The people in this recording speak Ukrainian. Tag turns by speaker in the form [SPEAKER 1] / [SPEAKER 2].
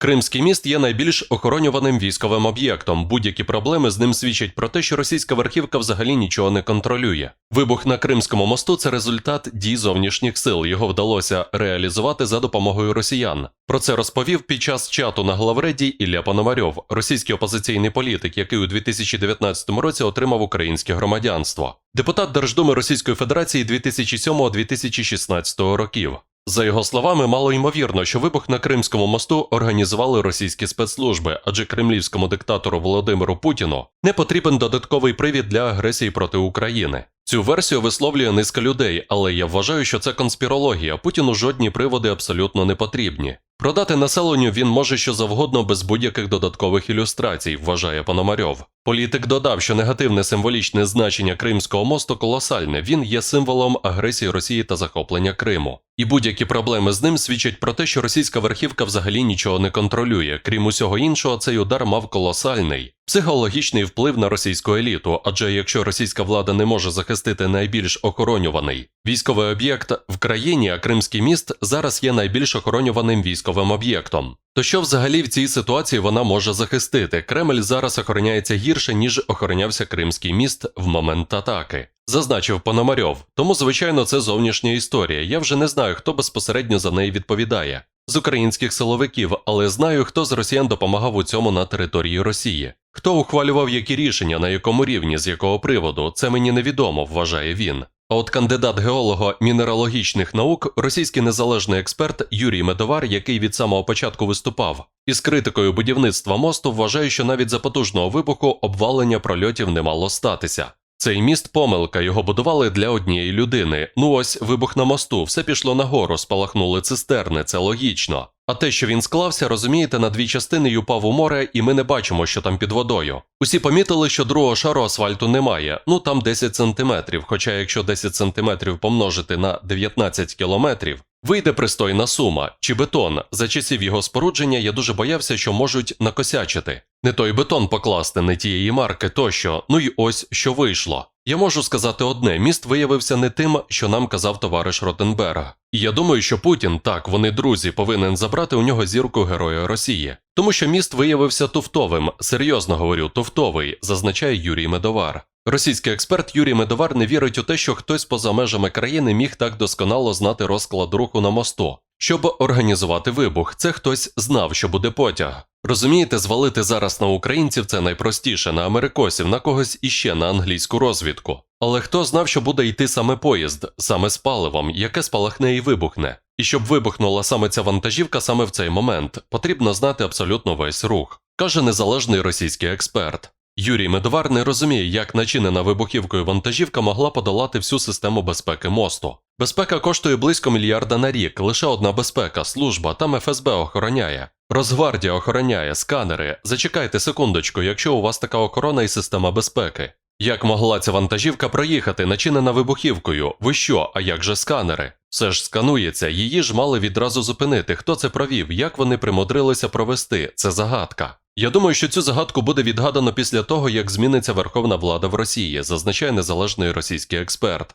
[SPEAKER 1] Кримський міст є найбільш охоронюваним військовим об'єктом. Будь-які проблеми з ним свідчать про те, що російська верхівка взагалі нічого не контролює. Вибух на Кримському мосту це результат дій зовнішніх сил. Його вдалося реалізувати за допомогою росіян. Про це розповів під час чату на главреді Ілля Пономарьов, російський опозиційний політик, який у 2019 році отримав українське громадянство. Депутат Держдуми Російської Федерації 2007-2016 років. За його словами, мало ймовірно, що вибух на Кримському мосту організували російські спецслужби, адже кремлівському диктатору Володимиру Путіну не потрібен додатковий привід для агресії проти України. Цю версію висловлює низка людей, але я вважаю, що це конспірологія. Путіну жодні приводи абсолютно не потрібні. Продати населенню він може що завгодно без будь-яких додаткових ілюстрацій, вважає Пономарьов. Політик додав, що негативне символічне значення Кримського мосту колосальне. Він є символом агресії Росії та захоплення Криму. І будь-які проблеми з ним свідчать про те, що російська верхівка взагалі нічого не контролює. Крім усього іншого, цей удар мав колосальний психологічний вплив на російську еліту. Адже якщо російська влада не може захистити найбільш охоронюваний військовий об'єкт в країні, а Кримський міст зараз є найбільш охоронюваним військовим об'єктом. То що взагалі в цій ситуації вона може захистити? Кремль зараз охороняється гірше, ніж охоронявся Кримський міст в момент атаки. Зазначив Пономарьов. Тому, звичайно, це зовнішня історія. Я вже не знаю, хто безпосередньо за неї відповідає. З українських силовиків, але знаю, хто з росіян допомагав у цьому на території Росії. Хто ухвалював які рішення, на якому рівні, з якого приводу, це мені невідомо, вважає він. А от кандидат геолого мінералогічних наук, російський незалежний експерт Юрій Медовар, який від самого початку виступав, із критикою будівництва мосту вважає, що навіть за потужного вибуху обвалення прольотів не мало статися. Цей міст помилка, його будували для однієї людини. Ну ось вибух на мосту, все пішло нагору, спалахнули цистерни, це логічно. А те, що він склався, розумієте, на дві частини й упав у море, і ми не бачимо, що там під водою. Усі помітили, що другого шару асфальту немає, ну там 10 сантиметрів. Хоча якщо 10 сантиметрів помножити на 19 кілометрів, вийде пристойна сума чи бетон. За часів його спорудження я дуже боявся, що можуть накосячити. Не той бетон покласти, не тієї марки тощо. Ну й ось що вийшло. Я можу сказати одне: міст виявився не тим, що нам казав товариш Ротенберг. І я думаю, що Путін, так, вони друзі, повинен забрати у нього зірку Героя Росії. Тому що міст виявився туфтовим, серйозно говорю, туфтовий, зазначає Юрій Медовар. Російський експерт Юрій Медовар не вірить у те, що хтось поза межами країни міг так досконало знати розклад руху на мосту. Щоб організувати вибух, це хтось знав, що буде потяг. Розумієте, звалити зараз на українців це найпростіше, на америкосів, на когось іще на англійську розвідку. Але хто знав, що буде йти саме поїзд, саме з паливом, яке спалахне і вибухне? І щоб вибухнула саме ця вантажівка саме в цей момент, потрібно знати абсолютно весь рух, каже незалежний російський експерт. Юрій Медовар не розуміє, як начинена вибухівкою вантажівка могла подолати всю систему безпеки мосту. Безпека коштує близько мільярда на рік, лише одна безпека, служба, там ФСБ охороняє. Росгвардія охороняє, сканери. Зачекайте секундочку, якщо у вас така охорона і система безпеки. Як могла ця вантажівка проїхати, начинена вибухівкою? Ви що, а як же сканери? Все ж сканується, її ж мали відразу зупинити. Хто це провів? Як вони примудрилися провести? Це загадка. Я думаю, що цю загадку буде відгадано після того, як зміниться верховна влада в Росії, зазначає незалежний російський експерт.